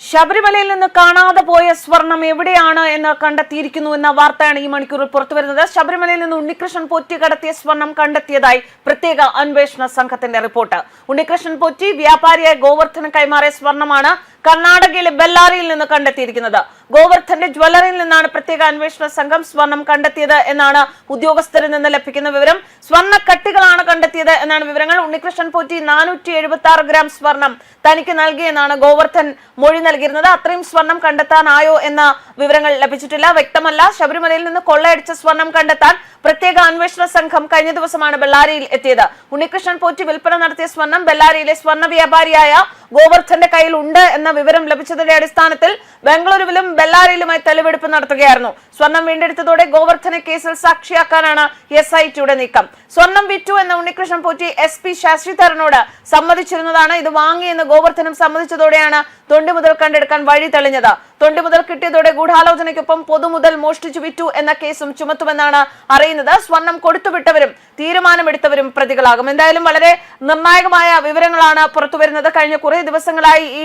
ശബരിമലയിൽ നിന്ന് കാണാതെ പോയ സ്വർണം എവിടെയാണ് എന്ന് കണ്ടെത്തിയിരിക്കുന്നു എന്ന വാർത്തയാണ് ഈ മണിക്കൂറിൽ പുറത്തുവരുന്നത്. ശബരിമലയിൽ നിന്ന് ഉണ്ണികൃഷ്ണൻ പൊറ്റി കടത്തിയ സ്വർണം കണ്ടെത്തിയതായി പ്രത്യേക അന്വേഷണ സംഘത്തിന്റെ റിപ്പോർട്ട്. ഉണ്ണികൃഷ്ണൻ പൊറ്റി വ്യാപാരിയായ ഗോവർദ്ധന കൈമാറിയ സ്വർണമാണ് കർണാടകയിലെ ബെല്ലാറിയിൽ നിന്ന് കണ്ടെത്തിയിരിക്കുന്നത്. ഗോവർദ്ധന്റെ ജ്വല്ലറിയിൽ നിന്നാണ് പ്രത്യേക അന്വേഷണ സംഘം സ്വർണം കണ്ടെത്തിയത് എന്നാണ് ഉദ്യോഗസ്ഥരിൽ നിന്ന് ലഭിക്കുന്ന വിവരം. സ്വർണ കട്ടികളാണ് കണ്ടെത്തിയത് എന്നാണ് വിവരങ്ങൾ. ഉണ്ണികൃഷ്ണൻ പോറ്റി നാനൂറ്റി എഴുപത്തി ആറ് ഗ്രാം സ്വർണം തനിക്ക് നൽകിയെന്നാണ് ഗോവർദ്ധൻ മൊഴി നൽകിയിരുന്നത്. അത്രയും സ്വർണം കണ്ടെത്താനായോ എന്ന വിവരങ്ങൾ ലഭിച്ചിട്ടില്ല. വ്യക്തമല്ല ശബരിമലയിൽ നിന്ന് കൊള്ളയടിച്ച സ്വർണം കണ്ടെത്താൻ പ്രത്യേക അന്വേഷണ സംഘം കഴിഞ്ഞ ദിവസമാണ് ബെല്ലാരിയിൽ എത്തിയത്. ഉണ്ണികൃഷ്ണൻ പോറ്റി വിൽപ്പന നടത്തിയ സ്വർണം ബെല്ലാരിയിലെ സ്വർണ വ്യാപാരിയായ ഗോവർദ്ധന്റെ കയ്യിൽ ഉണ്ട് എന്ന വിവരം ലഭിച്ചതിന്റെ അടിസ്ഥാനത്തിൽ ബംഗളൂരുവിലും ബെല്ലാരിയിലുമായി തെളിവെടുപ്പ് നടത്തുകയായിരുന്നു. സ്വർണം വീണ്ടെടുത്തതോടെ ഗോവർദ്ധനെ കേസിൽ സാക്ഷിയാക്കാനാണ് എസ് ഐ ടിയുടെ നീക്കം. സ്വർണം വിറ്റു എന്ന ഉണ്ണികൃഷ്ണൻ പോറ്റി എസ് പി ശശിധരനോട് സമ്മതിച്ചിരുന്നതാണ് ഇത് വാങ്ങിയെന്ന് ഗോവർദ്ധനും സമ്മതിച്ചതോടെയാണ് തൊണ്ടി മുതൽ കണ്ടെടുക്കാൻ വഴി തെളിഞ്ഞത്. തൊണ്ടി മുതൽ കിട്ടിയതോടെ ഗൂഢാലോചനയ്ക്കൊപ്പം പൊതുമുതൽ മോഷ്ടിച്ചു വിറ്റു എന്ന കേസും ചുമത്തുമെന്നാണ് അറിയുന്നത്. സ്വർണം കൊടുത്തുവിട്ടവരും തീരുമാനമെടുത്തവരും പ്രതികളാകും. എന്തായാലും വളരെ നിർണായകമായ വിവരങ്ങളാണ് പുറത്തുവരുന്നത്. കഴിഞ്ഞ കുറെ ദിവസങ്ങളായി ഈ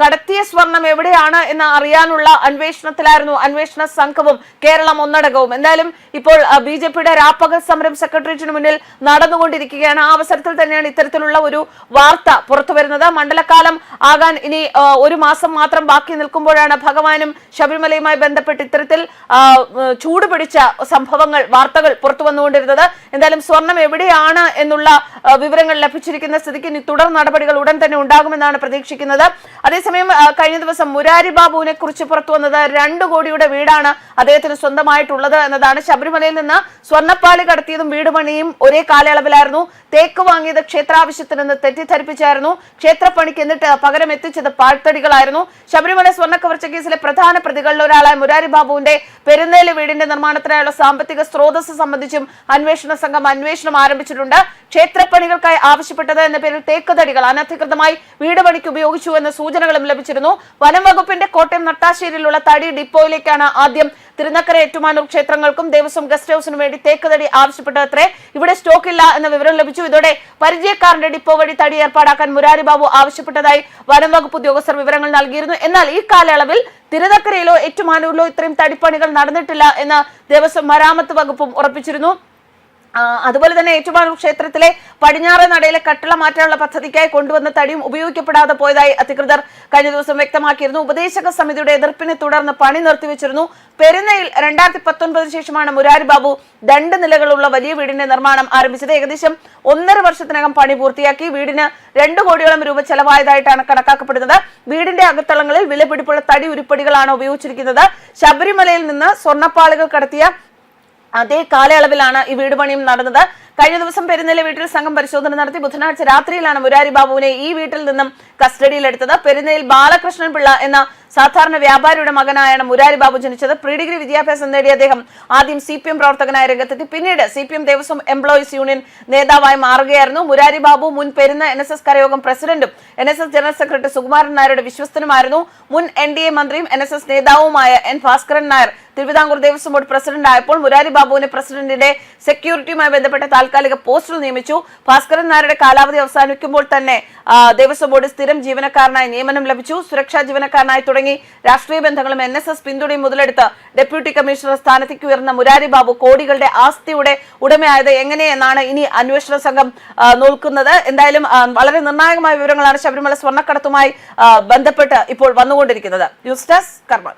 കടത്തിയ സ്വർണം എവിടെയാണ് എന്ന് അറിയാനുള്ള അന്വേഷണത്തിലായിരുന്നു അന്വേഷണ സംഘവും കേരളം ഒന്നടങ്കവും. എന്തായാലും ഇപ്പോൾ ബി ജെ പിയുടെ രാപ്പകൽ സമരം സെക്രട്ടേറിയറ്റിന് മുന്നിൽ നടന്നുകൊണ്ടിരിക്കുകയാണ്. ആ അവസരത്തിൽ തന്നെയാണ് ഇത്തരത്തിലുള്ള ഒരു വാർത്ത പുറത്തുവരുന്നത്. മണ്ഡലകാലം ആകാൻ ഇനി ഒരു മാസം മാത്രം ബാക്കി നിൽക്കുമ്പോഴാണ് ഭഗവാനും ശബരിമലയുമായി ബന്ധപ്പെട്ട് ഇത്തരത്തിൽ ചൂടുപിടിച്ച ചൂട് പിടിച്ച സംഭവങ്ങൾ വാർത്തകൾ പുറത്തു വന്നുകൊണ്ടിരുന്നത്. എന്തായാലും സ്വർണം എവിടെയാണ് എന്നുള്ള വിവരങ്ങൾ ലഭിച്ചിരിക്കുന്ന സ്ഥിതിക്ക് ഇനി തുടർ നടപടികൾ ഉടൻ തന്നെ ഉണ്ടാകുമെന്നാണ് പ്രതീക്ഷിക്കുന്നത്. അതേസമയം കഴിഞ്ഞ ദിവസം മുരാരി ബാബുവിനെ കുറിച്ച് പുറത്തു വന്നത് രണ്ടു കോടിയുടെ വീടാണ് അദ്ദേഹത്തിന് സ്വന്തമായിട്ടുള്ളത് എന്നതാണ്. ശബരിമലയിൽ നിന്ന് സ്വർണപ്പാളി കടത്തിയതും വീട് പണിയും ഒരേ കാലയളവിലായിരുന്നു. തേക്ക് വാങ്ങിയത് ക്ഷേത്രാവശ്യത്തിനെന്ന് തെറ്റിദ്ധരിപ്പിച്ചായിരുന്നു. ക്ഷേത്രപ്പണിക്ക് എന്നിട്ട് പകരം എത്തിച്ചത് പാഴ്ത്തടികളായിരുന്നു. ശബരിമല സ്വർണ കവർച്ച കേസിലെ പ്രധാന പ്രതികളിൽ ഒരാളായ മുരാരി ബാബുവിന്റെ പെരുന്നേൽ വീടിന്റെ നിർമ്മാണത്തിനായുള്ള സാമ്പത്തിക സ്രോതസ് സംബന്ധിച്ചും അന്വേഷണ സംഘം അന്വേഷണം ആരംഭിച്ചിട്ടുണ്ട്. ക്ഷേത്രപ്പണികൾക്കായി ആവശ്യപ്പെട്ടത് എന്ന പേരിൽ തേക്കുതടികൾ അനധികൃതമായി വീട് പണിക്ക് ഉപയോഗിച്ചു എന്ന സൂചനകളും ലഭിച്ചിരുന്നു. വനം വകുപ്പിന്റെ കോട്ടയം നട്ടാശ്ശേരിയിലുള്ള തടി ഡിപ്പോയിലേക്കാണ് ആദ്യം തിരുനക്കര ഏറ്റുമാനൂർ ക്ഷേത്രങ്ങൾക്കും ദേവസ്വം ഗസ്റ്റ് ഹൌസിനും വേണ്ടി തേക്ക് തടി ആവശ്യപ്പെട്ടതത്രേ ഇവിടെ സ്റ്റോക്ക് ഇല്ല എന്ന വിവരം ലഭിച്ചു. ഇതോടെ പരിചയക്കാരന്റെ ഡിപ്പോ വഴി തടി ഏർപ്പാടാക്കാൻ മുരാരി ബാബു ആവശ്യപ്പെട്ടതായി വനം വകുപ്പ് ഉദ്യോഗസ്ഥർ വിവരങ്ങൾ നൽകിയിരുന്നു. എന്നാൽ ഈ കാലയളവിൽ തിരുനക്കരയിലോ ഏറ്റുമാനൂരിലോ ഇത്രയും തടിപ്പണികൾ നടന്നിട്ടില്ല എന്ന് ദേവസ്വം മരാമത്ത് വകുപ്പും ഉറപ്പിച്ചിരുന്നു. അതുപോലെ തന്നെ ഏറ്റുമാനൂർ ക്ഷേത്രത്തിലെ പടിഞ്ഞാറ് നടയിലെ കട്ടിള മാറ്റാനുള്ള പദ്ധതിക്കായി കൊണ്ടുവന്ന തടിയും ഉപയോഗിക്കപ്പെടാതെ പോയതായി അധികൃതർ കഴിഞ്ഞ ദിവസം വ്യക്തമാക്കിയിരുന്നു. ഉപദേശക സമിതിയുടെ എതിർപ്പിനെ തുടർന്ന് പണി നിർത്തിവെച്ചിരുന്നു. പെരുന്നയിൽ രണ്ടായിരത്തി പത്തൊൻപതിന് ശേഷമാണ് മുരാരി ബാബു രണ്ട് നിലകളുള്ള വലിയ വീടിന്റെ നിർമ്മാണം ആരംഭിച്ചത്. ഏകദേശം ഒന്നര വർഷത്തിനകം പണി പൂർത്തിയാക്കി. വീടിന് രണ്ടു കോടിയോളം രൂപ ചെലവായതായിട്ടാണ് കണക്കാക്കപ്പെടുന്നത്. വീടിന്റെ അകത്തളങ്ങളിൽ വിലപിടിപ്പുള്ള തടി ഉരുപ്പടികളാണ് ഉപയോഗിച്ചിരിക്കുന്നത്. ശബരിമലയിൽ നിന്ന് സ്വർണപ്പാളുകൾ കടത്തിയ അതേ കാലയളവിലാണ് ഈ വീട് പണിയും നടന്നത്. കഴിഞ്ഞ ദിവസം പെരുന്നേലെ വീട്ടിൽ സംഘം പരിശോധന നടത്തി ബുധനാഴ്ച രാത്രിയിലാണ് മുരാരി ബാബുവിനെ ഈ വീട്ടിൽ നിന്നും കസ്റ്റഡിയിലെടുത്തത്. പെരുന്നയിൽ ബാലകൃഷ്ണൻ പിള്ള എന്ന സാധാരണ വ്യാപാരിയുടെ മകനായാണ് മുരാരി ബാബു ജനിച്ചത്. പ്രീ ഡിഗ്രി വിദ്യാഭ്യാസം നേടിയ അദ്ദേഹം ആദ്യം സി പി എം പ്രവർത്തകനായ രംഗത്തെത്തി. പിന്നീട് C P M Devaswom employees union നേതാവായി മാറുകയായിരുന്നു. മുരാരി ബാബു മുൻ പെരുന്ന എൻ എസ് എസ് കരയോഗം പ്രസിഡന്റും N S S general secretary Sukumaran നായരുടെ വിശ്വസ്തനുമായിരുന്നു. മുൻ എൻ ഡി എ മന്ത്രിയും എൻ എസ് എസ് നേതാവുമായ N Bhaskaran Nair Thiruvithamkur Devaswom board president ആയപ്പോൾ മുരാരി ബാബുവിനെ പ്രസിഡന്റിന്റെ സെക്യൂരിറ്റിയുമായി ബന്ധപ്പെട്ട താൽക്കാലിക പോസ്റ്റിൽ നിയമിച്ചു. ഭാസ്കരൻ നായരുടെ കാലാവധി അവസാനിക്കുമ്പോൾ തന്നെ ദേവസ്വം ബോർഡ് സ്ഥിരം ജീവനക്കാരനായി നിയമനം ലഭിച്ചു. സുരക്ഷാ ജീവനക്കാരനായി തുടങ്ങി രാഷ്ട്രീയ ബന്ധങ്ങളും എൻ എസ് എസ് പിന്തുണയും മുതലെടുത്ത് ഡെപ്യൂട്ടി കമ്മീഷണർ സ്ഥാനത്തേക്ക് ഉയർന്ന മുരാരി ബാബു കോടികളുടെ ആസ്തിയുടെ ഉടമയായത് എങ്ങനെയെന്നാണ് ഇനി അന്വേഷണ സംഘം നോക്കുന്നത്. എന്തായാലും വളരെ നിർണായകമായ വിവരങ്ങളാണ് ശബരിമല സ്വർണക്കടത്തുമായി ബന്ധപ്പെട്ട് ഇപ്പോൾ വന്നുകൊണ്ടിരിക്കുന്നത്. ന്യൂസ് ഡെസ്ക് കർമ്മ